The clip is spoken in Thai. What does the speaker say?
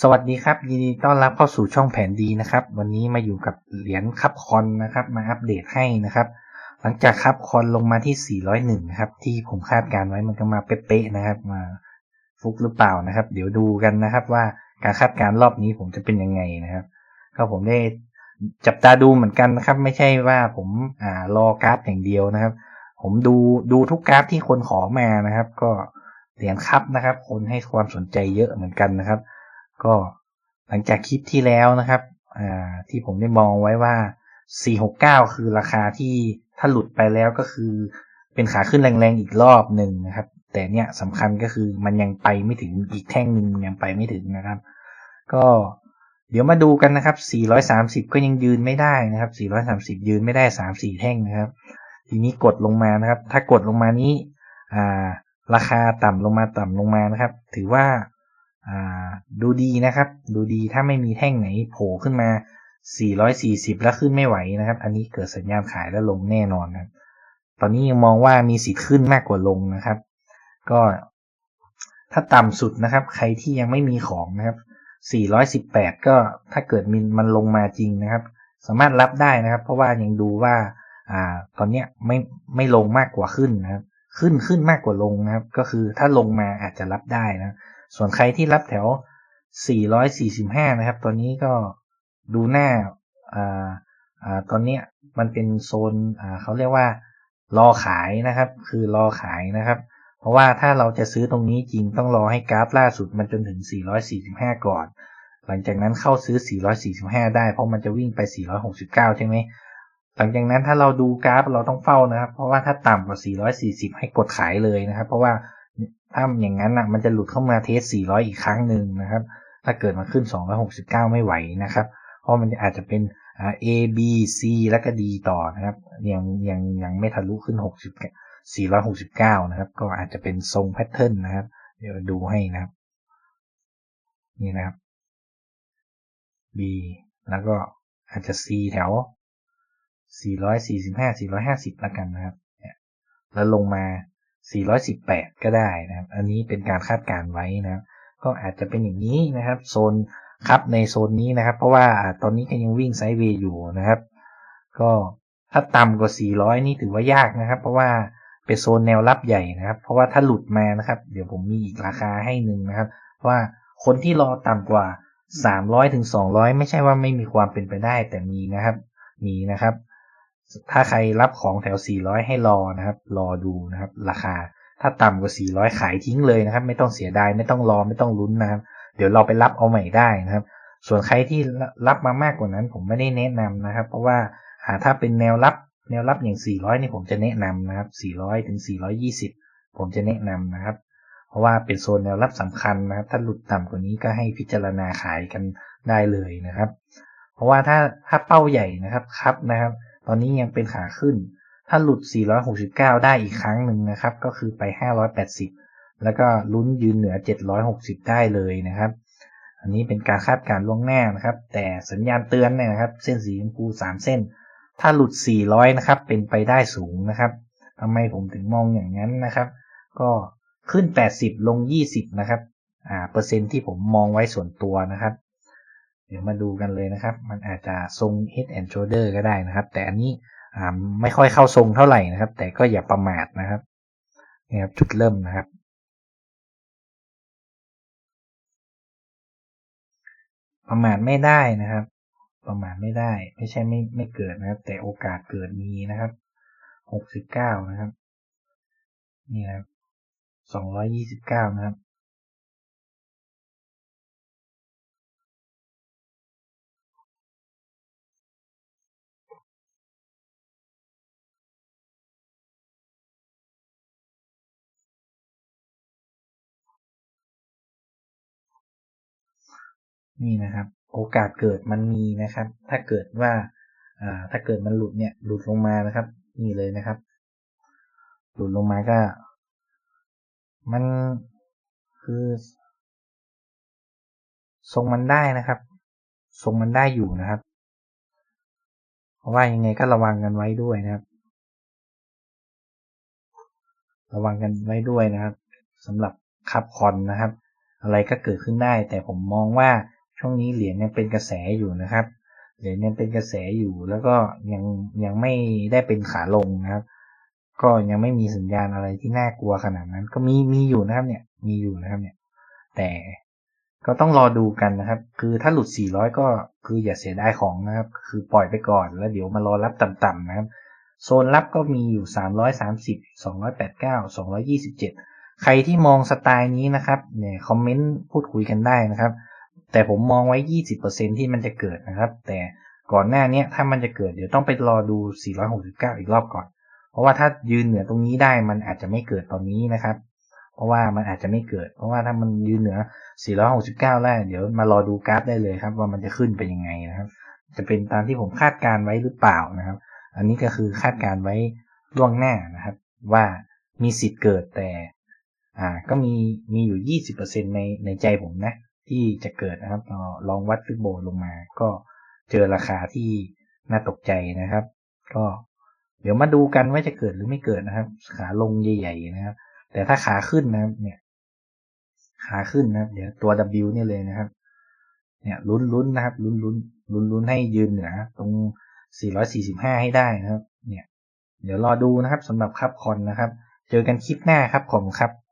สวัสดีครับ ยินดีต้อนรับเข้าสู่ช่องแผนดีนะครับ วันนี้มาอยู่กับเหรียญคับคอนนะครับ มาอัปเดตให้นะครับ หลังจากคับคอนลงมาที่ 401 นะครับ ที่ผมคาดการไว้มันก็มาเป๊ะๆนะครับ มาฟุกหรือเปล่านะครับ เดี๋ยวดูกันนะครับว่าการคาดการรอบนี้ผมจะเป็นยังไงนะครับ ก็ผมได้จับตาดูเหมือนกันนะครับ ไม่ใช่ว่าผมอ่ารอกราฟอย่างเดียวนะครับ ผมดูดูทุกกราฟที่คนขอมานะครับ ก็เหรียญคับนะครับ คนให้ความสนใจเยอะเหมือนกันนะครับ ก็หลังจากคลิปที่แล้วนะครับที่ผมได้มองไว้ว่า 469 คือราคาที่ถ้าหลุดไปแล้วก็คือเป็นขาขึ้นแรงๆอีกรอบหนึ่งนะครับ แต่เนี่ยสำคัญก็คือมันยังไปไม่ถึงอีกแท่งหนึ่งยังไปไม่ถึงนะครับ ก็เดี๋ยวมาดูกันนะครับ 430 ก็ยังยืนไม่ได้นะครับ 430 ยืนไม่ได้ 3-4 แท่งนะครับ ทีนี้กดลงมานะครับ ถ้ากดลงมานี้ อ่า ราคาต่ำลงมาต่ำลงมานะครับ ถือว่า ดูดีนะครับ ดูดีถ้าไม่มีแท่งไหนโผล่ขึ้นมา 440 แล้วขึ้นไม่ไหวนะครับ อันนี้เกิดสัญญาณขายแล้วลงแน่นอนครับ ตอนนี้ยังมองว่ามีสิทธิ์ขึ้นมากกว่าลงนะครับ ก็ถ้าต่ำสุดนะครับ ใครที่ยังไม่มีของนะครับ 418 ก็ถ้าเกิดมันมันลงมาจริงนะครับ สามารถรับได้นะครับ เพราะว่ายังดูว่าอ่าตอนเนี้ยไม่ไม่ลงมากกว่าขึ้นนะครับ ขึ้นขึ้นมากกว่าลงนะครับ ก็คือถ้าลงมาอาจจะรับได้นะ ส่วนใครที่รับแถว 445 นะครับ ตอนนี้ก็ดูหน้าอ่าอ่าตอนเนี้ยมันเป็นโซนอ่าเขาเรียกว่ารอขายนะครับ คือรอขายนะครับ เพราะว่าถ้าเราจะซื้อตรงนี้จริงต้องรอให้กราฟล่าสุดมันจนถึง 445 ก่อน หลังจากนั้นเข้าซื้อ 445 ได้เพราะมันจะวิ่งไป 469 ใช่ไหมหลังจากนั้นถ้าเราดูกราฟเราต้องเฝ้านะครับ เพราะว่าถ้าต่ำกว่า 440 ให้กดขายเลยนะครับ เพราะว่า ถ้าอย่างนั้นอะมันจะหลุดเข้ามาเทส 400 อีกครั้งหนึ่งนะครับ ถ้าเกิดมันขึ้น 269 ไม่ไหวนะครับ เพราะมันอาจจะเป็น A B C แล้วก็ D ต่อนะครับ ยังยังยังไม่ทะลุขึ้น 60 469 นะครับ ก็อาจจะเป็นทรงแพทเทิร์นนะครับ เดี๋ยวดูให้นะครับ นี่นะครับ B แล้วก็อาจจะ C แถว 445 450 แล้วกันนะครับ แล้วลงมา 418 ก็ได้นะครับ อันนี้เป็นการคาดการไว้นะครับก็อาจจะเป็นอย่างนี้นะครับ โซนครับในโซนนี้นะครับ เพราะว่าตอนนี้ก็ยังวิ่งไซด์เวย์อยู่นะครับ ก็ถ้าต่ำกว่า 400 นี่ถือว่ายากนะครับ เพราะว่าเป็นโซนแนวรับใหญ่นะครับ เพราะว่าถ้าหลุดมานะครับ เดี๋ยวผมมีอีกราคาให้หนึ่งนะครับ ว่าคนที่รอต่ำกว่า 300ถึง200 ไม่ใช่ว่าไม่มีความเป็นไปได้แต่มีนะครับ มีนะครับ ถ้าใครรับของแถว 400 ให้รอนะครับ รอดูนะครับ ราคา ถ้าต่ำกว่า 400 ขายทิ้งเลยนะครับ ไม่ต้องเสียดาย ไม่ต้องรอ ไม่ต้องลุ้นนะครับ เดี๋ยวเราไปรับเอาใหม่ได้นะครับ ส่วนใครที่รับมามากกว่านั้น ผมไม่ได้แนะนำนะครับ เพราะว่าถ้าเป็นแนวรับ แนวรับอย่าง 400 นี่ผมจะแนะนำนะครับ 400 ถึง 420 ผมจะแนะนำนะครับ เพราะว่าเป็นโซนแนวรับสำคัญนะครับ ถ้าหลุดต่ำกว่านี้ก็ให้พิจารณาขายกันได้เลยนะครับ เพราะว่าถ้าถ้าเป้าใหญ่นะครับ ครับนะครับ ตอนนี้ยังเป็นขาขึ้น ถ้าหลุด 469 ได้อีกครั้งหนึ่งนะครับ ก็คือไป 580 แล้วก็ลุ้นยืนเหนือ 760 ได้เลยนะครับ อันนี้เป็นการคาดการณ์ล่วงหน้านะครับ แต่สัญญาณเตือนเนี่ยนะครับ เส้นสีชมพู3 เส้น ถ้าหลุด 400 นะครับ เป็นไปได้สูงนะครับทำไมผมถึงมองอย่างนั้นนะครับ ก็ขึ้น 80 ลง 20 นะครับ อ่า เปอร์เซ็นต์ที่ผมมองไว้ส่วนตัวนะครับ เดี๋ยวมาดูกันเลยนะครับ มันอาจจะทรง head and shoulder ก็ได้นะครับ แต่อันนี้ไม่ค่อยเข้าทรงเท่าไหร่นะครับ แต่ก็อย่าประมาทนะครับนี่ครับจุดเริ่มนะครับ ประมาทไม่ได้นะครับ ประมาทไม่ได้ ไม่ใช่ไม่ไม่เกิดนะครับ แต่โอกาสเกิดมีนะครับ69นะครับ นี่นะครับ229นะครับ นี่นะครับ โอกาสเกิดมันมีนะครับ ถ้าเกิดว่าถ้าเกิดมันหลุดเนี่ยหลุดลงมานะครับ นี่เลยนะครับ หลุดลงมาก็ มันคือทรงมันได้นะครับทรงมันได้อยู่นะครับ เพราะว่ายังไงก็ระวังกันไว้ด้วยนะครับ ระวังกันไว้ด้วยนะครับสำหรับคับคอนนะครับ อะไรก็เกิดขึ้นได้ แต่ผมมองว่า ช่วงนี้เหรียญยังเป็นกระแสอยู่นะครับ เหรียญยังเป็นกระแสอยู่แล้วก็ยังยังไม่ได้เป็นขาลงนะครับ ก็ยังไม่มีสัญญาณอะไรที่น่ากลัวขนาดนั้น ก็มีมีอยู่นะครับเนี่ยมีอยู่นะครับเนี่ย แต่ก็ต้องรอดูกันนะครับ คือถ้าหลุด 400 ก็คืออย่าเสียดายของนะครับ คือปล่อยไปก่อนแล้วเดี๋ยวมารอรับต่ำๆนะครับ โซนรับก็มีอยู่ 330 289 227 ใครที่มองสไตล์นี้นะครับเนี่ยคอมเมนต์พูดคุยกันได้นะครับ แต่ผมมองไว้ 20%ที่มันจะเกิดนะครับ แต่ก่อนหน้านี้ถ้ามันจะเกิดเดี๋ยวต้องไปรอดู 469 อีกรอบก่อน เพราะว่าถ้ายืนเหนือตรงนี้ได้มันอาจจะไม่เกิดตอนนี้นะครับ เพราะว่ามันอาจจะไม่เกิด เพราะว่าถ้ามันยืนเหนือ 469 แล้วเดี๋ยวมารอดูกราฟได้เลยครับ ว่ามันจะขึ้นไปยังไงนะครับ จะเป็นตามที่ผมคาดการไว้หรือเปล่านะครับ อันนี้ก็คือคาดการไว้ล่วงหน้านะครับ ว่ามีสิทธิ์เกิดแต่ อ่า ก็มีมีอยู่ 20%ในในใจผมนะ ที่จะเกิดนะครับลองวัดฟิโบลงมา ก็เจอราคาที่น่าตกใจนะครับ ก็เดี๋ยวมาดูกันว่าจะเกิดหรือไม่เกิดนะครับ ขาลงใหญ่ๆนะครับ แต่ถ้าขาขึ้นนะครับ เนี่ย ขาขึ้นนะครับ เดี๋ยวตัว W เนี่ยเลยนะครับ เนี่ยลุ้นลุ้นนะครับลุ้นลุ้นลุ้นลุ้นให้ยืนเหนือตรง 445 ให้ได้นะครับ เนี่ย เดี๋ยวรอดูนะครับสำหรับคับคอนนะครับ เจอกันคลิปหน้าครับผมครับ